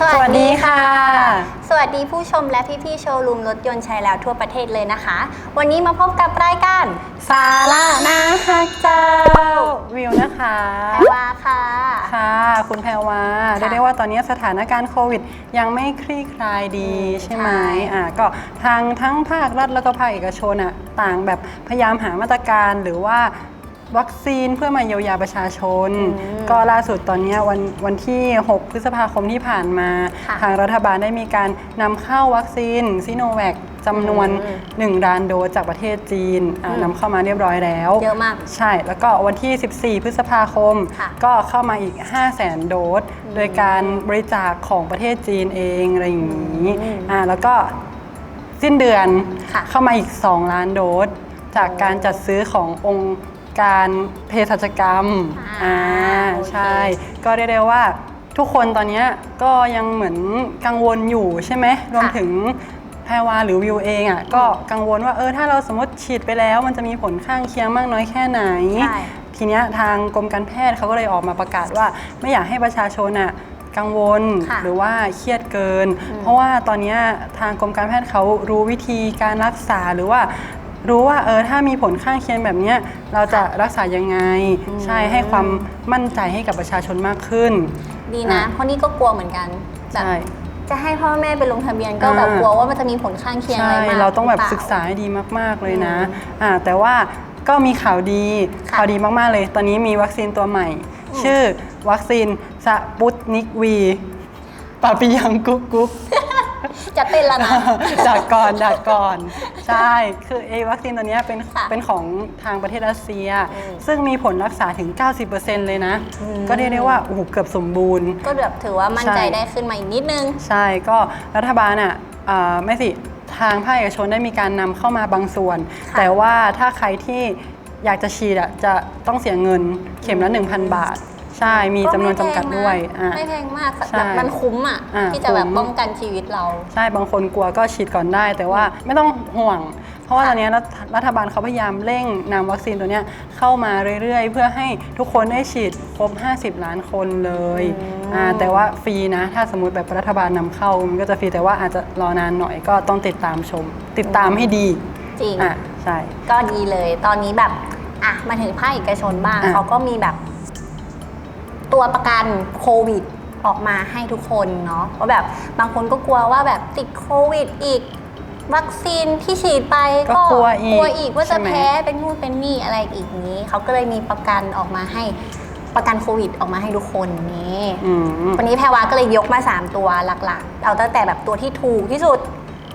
สวัสดีค่ะ สวัสดีผู้ชมและพี่ๆโชว์รูมรถยนต์ใช้แล้วทั่วประเทศเลยนะคะ วันนี้มาพบกับรายการซาร่านาฮักเจ้าวิวนะคะแพรวาค่ะ ค่ะ คุณแพรวาเรียกได้ว่าตอนนี้สถานการณ์โควิด ยังไม่คลี่คลายดีอืมใช่ไหมใช่อ่าก็ทางทั้งภาครัฐแล้วก็ภาคเอกชนอะต่างแบบพยายามหามาตรการหรือว่า วัคซีนเพื่อมาเยียวยาประชาชน ก็ล่าสุดตอนเนี้ยวันวันที่ 6 พฤษภาคมที่ผ่านมาค่ะทางรัฐบาลได้มีการนำเข้าวัคซีนซิโนแวคจำนวนอืม1ล้านโดสจากประเทศจีนอ่าอืมนำเข้ามาเรียบร้อยแล้ว เยอะมาก ใช่ แล้วก็วันที่ 14 พฤษภาคมค่ะก็เข้ามาอีก 5 0 0แสนโดส โดยการบริจาคของประเทศจีนเองอะไรอย่างนี้อืมอ่าแล้วก็สิ้นเดือนค่ะเข้ามาอีก 2 ล้านโดส จากการจัดซื้อขององค์ การเภสัชกรรมอ่าโอเคใช่ก็เรียกได้ว่าทุกคนตอนเนี้ยก็ยังเหมือนกังวลอยู่ใช่ไหมรวมถึงแพรวาหรือวิวเองอะก็กังวลว่าเออถ้าเราสมมติฉีดไปแล้ว มันจะมีผลข้างเคียงมากน้อยแค่ไหน ใช่ ทีเนี้ยทางกรมการแพทย์เขาก็เลยออกมาประกาศว่า ไม่อยากให้ประชาชนอะกังวลค่ะหรือว่าเครียดเกิน เพราะว่าตอนเนี้ยทางกรมการแพทย์เขารู้วิธีการรักษาหรือว่า รู้ว่าเออถ้ามีผลข้างเคียงแบบเนี้ยเราจะรักษายังไง ใช่ให้ความมั่นใจให้กับประชาชนมากขึ้น ดีนะอะเพราะนี่ก็กลัวเหมือนกันแบบใช่จะให้พ่อแม่ไปลงทะเบียนก็แบบอ่ากลัวว่ามันจะมีผลข้างเคียงอะไรใช่มากเราต้องแบบหเปล่ ศึกษาให้ดีมากๆเลยนะอืมอ่าแต่ว่าก็มีข่าวดีค่ะข่าวดีมากๆเลย ตอนนี้มีวัคซีนตัวใหม่ อืม ชื่อวัคซีนสปุตนิกวีปาปิยังกุ๊กกุ๊ก จะเป็นแล้วนะจากก่อนจากก่อน ใช่ คือไอ้วัคซีนตัวเนี้ยเป็นค่ะเป็นของทางประเทศรัสเซีย อืม ซึ่งมีผลรักษาถึง 90%เลยนะอืมก็เรียกได้ว่าโอ้โหเกือบสมบูรณ์ ก็แบบถือว่ามั่นใจใช่ ได้ขึ้นมาอีกนิดนึง ใช่ก็รัฐบาลอะอ่าไม่สิทางภาคเอกชนได้มีการนำเข้ามาบางส่วน ค่ะ แต่ว่าถ้าใครที่อยากจะฉีดอะจะต้องเสียเงินเข็มละ 1,000 บาท ใช่มีจำนวนจำกัดด้วยอะไม่แพงมากใช่แบบมันคุ้มอะอ่าที่จะแบบคุ้ม ป้องกันชีวิตเรา ใช่บางคนกลัวก็ฉีดก่อนได้ แต่ว่าไม่ต้องห่วง เพราะว่าค่ะตอนนี้รัฐรัฐบาลเขาพยายามเร่งนำวัคซีนตัวเนี้ยเข้ามาเรื่อยๆ เพื่อให้ทุกคนได้ฉีดครบ 50 ล้านคนเลยอ่าแต่ว่าฟรีนะ ถ้าสมมติแบบรัฐบาลนำเข้ามันก็จะฟรีแต่ว่าอาจจะรอนานหน่อยก็ต้องติดตามชม ติดตามให้ดีจริง อะใช่ ก็ดีเลย ตอนนี้แบบอะมาถึงภาคเอกชนบ้างอะเขาก็มีแบบ ตัวประกันโควิดออกมาให้ทุกคนเนาะเพราะแบบบางคนก็กลัวว่าแบบติดโควิดอีก วัคซีนที่ฉีดไปก็กลัวอีกกลัวอีกว่าใช่จะไหมแพ้เป็นนู่นเป็นนี่อะไรอีกนี้ เขาก็เลยมีประกันออกมาให้ประกันโควิดออกมาให้ทุกคนนี้อืมวันนี้แพรวาก็เลยยกมา 3 ตัวหลักๆ เอาตั้งแต่แบบตัวที่ถูกที่สุด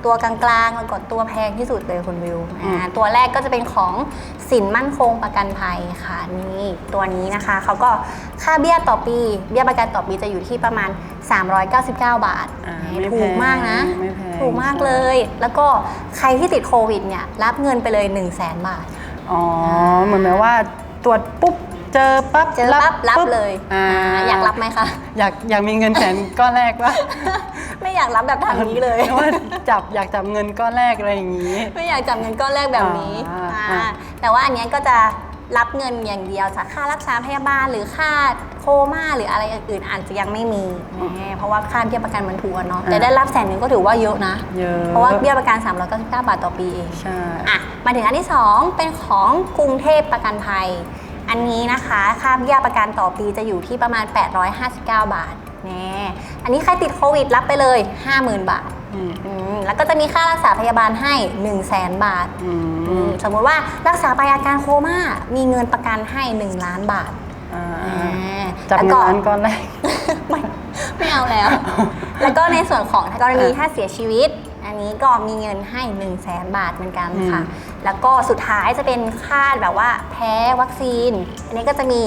ตัวกลางๆแล้วก็ตัวแพงที่สุดเลยคุณวิวอืมอ่าตัวแรกก็จะเป็นของสินมั่นคงประกันภัยค่ะนี่ตัวนี้นะคะเขาก็ค่าเบี้ยต่อปี เบี้ยประกันต่อปีจะอยู่ที่ประมาณ 399 บาทอ่าแหมไม่แพงถูกมากนะไม่แพงถูกมากเลย แล้วก็ใครที่ติดโควิดเนี่ยรับเงินไปเลย 1 0 0 0 0แบาท อ๋อเหมือนแบบว่าตรวจปุ๊บ เจอปั๊บเจอปั๊บรับปุ๊เลยอ่าอ่าอยากรับไหมคะ อยากอยากมีเงินแสนก้อนแรกว่าไม่อยากรับแบบทางนี้เลยว่าจับอยากจับเงินก้อนแรกอะไรอย่างนี้ ไม่อยากจับเงินก้อนแรกแบบนี้อ่าอ่าอ่าแต่ว่าอันเนี้ยก็จะรับเงินอย่างเดียวจากค่ารักษาพยาบาลหรือค่าโคม่าหรืออะไรอื่นๆอาจจะยังไม่มีแหมเพราะว่าค่าเบี้ยประกันมันถูกอะเนาะแต่ได้รับแสนหนึ่งก็ถือว่าเยอะนะเยอะเพราะว่าเบี้ยประกัน 399 บาทต่อปีเองใช่อะมาถึงอันที่ 2 เป็นของกรุงเทพประกันภัย อันนี้นะคะค่าเบี้ยประกันต่อปีจะอยู่ที่ประมาณ 859 บาทแน่อันนี้ใครติดโควิดรับไปเลย 50,000 บาทอืมอืมแล้วก็จะมีค่ารักษาพยาบาลให้ 1 0 0 0 0แสนบาทอือืมมสมมติว่ารักษาไปอาการโคม่า มีเงินประกันให้ 1 ล้านบาทอ่าอ่าจับแล้วเงิก็นล้านก้อนแรกไม่ไม่เอาแล้ว แล้วก็ในส่วนของกรณีถ้าเสียชีวิต อันนี้ก็มีเงินให้ 1 0 0 0 0แสนบาทเหมือนกันค่ะอืมแล้วก็สุดท้ายจะเป็นค่าแบบว่าแพ้วัคซีน อันนี้ก็จะมี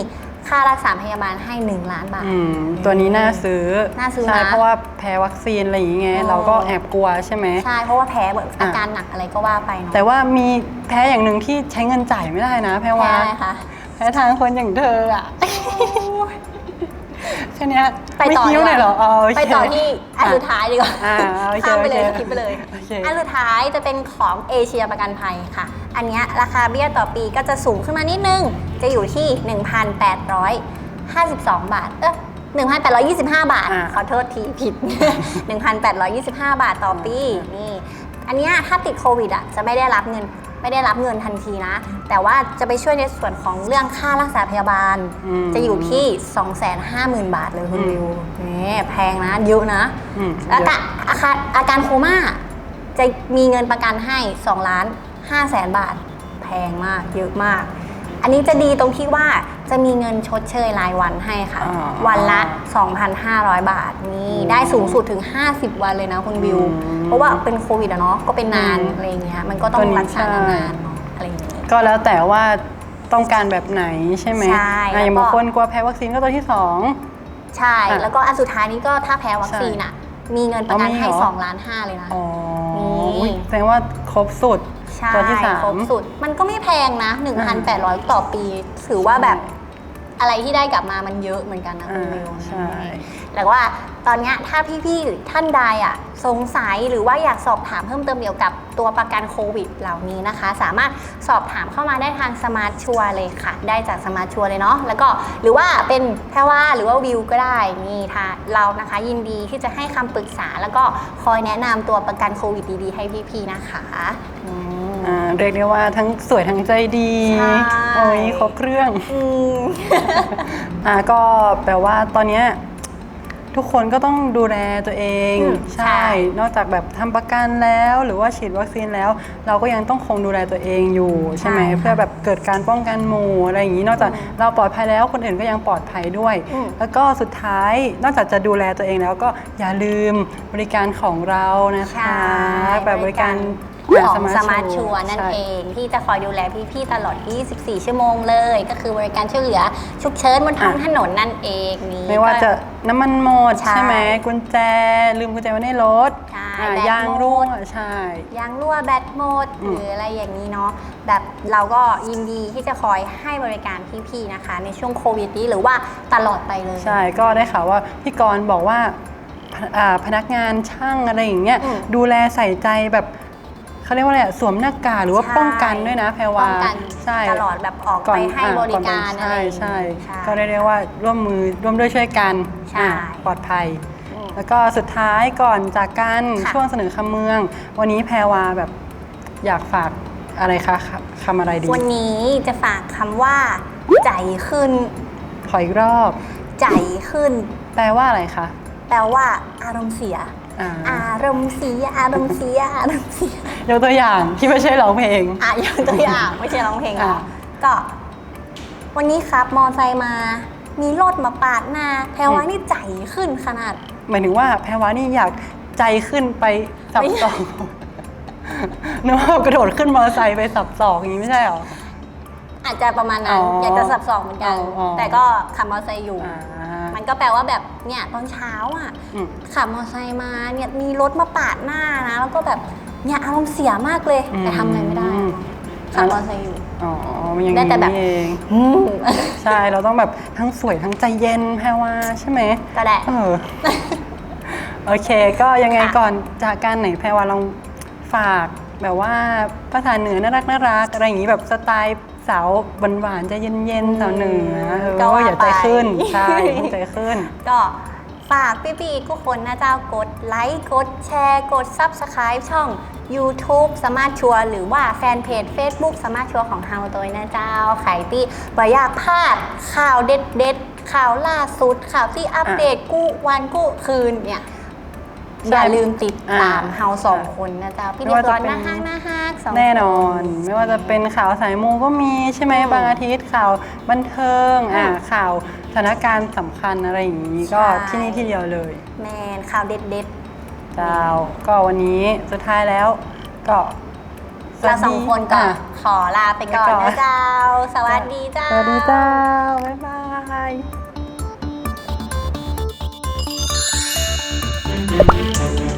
ค่ารักษาพยาบาลให้ 1 ล้านบาทอืมตัวนี้น่าซื้อ น่าซื้อใช่นะเพราะว่าแพ้วัคซีนอะไรอย่างเงี้ยอ๋อเราก็แอบกลัวใช่ไหม ใช่ เพราะว่าแพ้แบบอะอาการหนักอะไรก็ว่าไปเนาะแต่ว่ามีแพ้อย่างหนึ่งที่ใช้เงินจ่ายไม่ได้นะ แพ้แพ้ว่าอะไรคะ แพ้ทางคนอย่างเธออะ แค่เนี้ยไปต่อไม่คิ้วดีกว่าหน่อยเหรออ๋อโอเค ไปต่อที่อันสุดท้ายดีกว่าอ่าโอเคข้ามไปเลยโอสเคกิปไปเลย โอเค อันสุดท้ายจะเป็นของเอเชียประกันภัยค่ะ อันเนี้ยราคาเบี้ยต่อปีก็จะสูงขึ้นมานิดนึง จะอยู่ที่ 1,852 บาท เออ1,825 บาท อ่า ขอโทษทีผิด 1,825 บาทต่อปี นี่ อันเนี้ยถ้าติดโควิดอะจะไม่ได้รับเงิน ไม่ได้รับเงินทันทีนะ แต่ว่าจะไปช่วยในส่วนของเรื่องค่ารักษาพยาบาล อืมจะอยู่ที่ 250,000 บาทเลยคุณอืมวิวนี่แพงนะเยอะนะ อืมแล้วก็อาการอาการโคม่าจะมีเงินประกันให้2ล้าน5แสนบาท แพงมากเยอะมาก อันนี้จะดีตรงที่ว่าจะมีเงินชดเชยรายวันให้ค่ะอ่าวันละ 2,500 บาทนี่อืมได้สูงสุดถึง 50 วันเลยนะคุณวิว อืมเพราะว่าเป็นโควิดอะเนาะก็เป็นนานอืมอะไรอย่างเงี้ยมันก็ต้องตัวนี้รักษาใช่ นานๆเนาะอะไรอย่างเงี้ย ก็แล้วแต่ว่าต้องการแบบไหนใช่ไหมใช่อะอย่างแล้วก็ บางคนกลัวแพ้วัคซีนก็ตัวที่สอง ใช่ อะแล้วก็อันสุดท้ายนี้ก็ถ้าแพ้วัคซีนอะมีเงินประกันอ๋อมีให้เหรอ 2ล้าน5เลยนะ อ๋อนี่ อุ๊ยแสดงว่าครบสุด ใช่ตัวที่สาม ครบสุด มันก็ไม่แพงนะ 1,800 ต่อปี ถือว่าแบบอะไรที่ได้กลับมามันเยอะเหมือนกันนะคุณอ่าวิวใช่ แต่ว่า ตอนเนี้ยถ้าพี่ๆหรือท่านใดอะสงสัยหรือว่าอยากสอบถามเพิ่มเติมเกี่ยวกับตัวประกันโควิดเหล่านี้นะคะ สามารถสอบถามเข้ามาได้ทางสมาร์ทชัวร์เลยค่ะ ได้จากสมาร์ทชัวร์เลยเนาะแล้วก็หรือว่าเป็นแพรว่าหรือว่าวิวก็ได้นี่ถ้าเรานะคะ ยินดีที่จะให้คำปรึกษา แล้วก็คอยแนะนำตัวประกันโควิดดีๆ ให้พี่ๆนะคะอืม อ่าเรียกได้ว่าทั้งสวยทั้งใจดีใช่ โอ้ยครบเครื่องอืม อ่าก็แปลว่าตอนเนี้ย ทุกคนก็ต้องดูแลตัวเองอืมใช่ นอกจากแบบทำประกันแล้วหรือว่าฉีดวัคซีนแล้ว เราก็ยังต้องคงดูแลตัวเองอยู่ใช่ไหมใช่ค่ะเพื่อแบบเกิดการป้องกันหมู่อะไรอย่างนี้ นอกจากอืมเราปลอดภัยแล้วคนอื่นก็ยังปลอดภัยด้วยอืมแล้วก็สุดท้ายนอกจากจะดูแลตัวเองแล้วก็อย่าลืมบริการของเรานะคะแบบบริการ ของสมาร์ทชัวร์นั่นใช่เองที่จะคอยดูแลพี่ๆตลอด 24 ชั่วโมงเลย ก็คือบริการช่วยเหลือฉุกเฉินบนท้องอะถนนนั่นเองนี่ไม่ว่าจะน้ำมันหมดใช่ใช่ไหมกุญแจ ลืมกุญแจไว้ในรถใช่อะแบตยางหมดรั่วใช่ยางรั่วแบตหมดอืหมรืออะไรอย่างนี้เนาะแบบเราก็ยินดีที่จะคอยให้บริการพี่ๆนะคะ ในช่วงโควิดนี้หรือว่าตลอดไปเลย ใช่ก็ได้ข่าวว่าพี่กรณ์บอกว่าพอ่าพนักงานช่างอะไรอย่างเงี้ยอืมดูแลใส่ใจแบบ เขาเรียกว่าอะไรอะสวมหน้ากากหรือว่าใช่ ป้องกันด้วยนะแพรป้วาองกันใช่ตลอดแบบออกก่ไปอนให้อะบริการก่อนอะไรใช่อย่างใช่งี้ก็ได้เรียกว่าร่วมมือร่วมด้วยช่วยกันใช่ อะปลอดภัย อืม แล้วก็สุดท้ายก่อนจากกันค่ะ ช่วงเสนอคำเมือง วันนี้แพรวาแบบอยากฝากอะไรคะคำอะไรดีวันนี้จะฝากคำว่า ใจขึ้น ขออีกรอบ ใจขึ้น แปลว่าอะไรคะ แปลว่าอารมณ์เสีย อ่าอารมณ์เสียอารมณ์เสียอารมณ์เสียยกตัวอย่างที่ไม่ใช่ร้องเพลง อะอย่างตัวอย่างไม่ใช่ร้องเพลงอะอะ ก็ วันนี้ครับมอไซค์มา มีรถมาปาดหน้าแพรว่านี่ใจขึ้นขนาด หมายถึงว่าแพรวานี่อยากใจขึ้นไปสับไม่สองนึกว่ากระโดดขึ้นมอเตอร์ไซค์ไปสับสองอย่างนี้ไม่ใช่หรอ อาจจะประมาณนั้น อ๋อออยากจะสับสองเหมือนกัน อ๋ออ๋อ แต่ก็ขับมอไซค์อยู่ อ่ามัน ก็แปลว่าแบบเนี่ยตอนเช้าอะอืม ขับมอไซค์มาเนี่ยมีรถมาปาดหน้านะ แล้วก็แบบเนี่ยอารมณ์เสียมากเลยอืมแต่ทำอะไรไม่ได้อืมขับมอไซค์อยู่ อ๋อมันอย่างได้นี้แต่แบบ นี่เองอืมใช่เราต้องแบบทั้งสวยทั้งใจเย็นแพรวาใช่ไหมก็ได้ เออ โอเค ก็ยังไงค่ะ ก่อนจากการไหนแพรวาลองฝากแบบว่าภาษาเหนือน่ารักน่ารักอะไรอย่างนี้แบบสไตล์ สาวหวานๆใจเย็นๆสาวเหนือเออก็ว่าอย่าใจขึ้นไป ใช่อย่าใจขึ้น ก็ฝากพี่ๆทุกคนนะเจ้ากดไลค์กดแชร์ กด Subscribe ช่อง YouTube สมาร์ทชัวร์หรือว่าแฟนเพจ Facebook สมาร์ทชัวร์ของเฮาตัวนะเจ้าไข่ตี้บ่อยากพลาดข่าวเด็ดๆข่าวล่าสุดข่าวที่อัปเดตกู้วันกู้คืนเนี่ยใช่ อย่าลืมติดตามอ่าเฮาสองคนนะเจ้าพี่ไม่ดิว่าคจะอนเป็นหน้าห้างหน้าห้างสองแน่นอนคไม่ว่าจะเป็นข่าวสายมูก็มีใช่ไหมอืมบางอาทิตย์ข่าวบันเทิงอ่าอืมข่าวสถานการณ์สำคัญอะไรอย่างนี้ก็ใช่ที่นี่ที่เดียวเลย แมนข่าวเด็ดเจ้าก็วันนี้สุดท้ายแล้วก็ๆเราสองคนก็อะขอลาไปก่อนไปก่อนนะเจ้า สวัสดีเจ้า สวัสดีเจ้า บ๊ายบาย Thank you.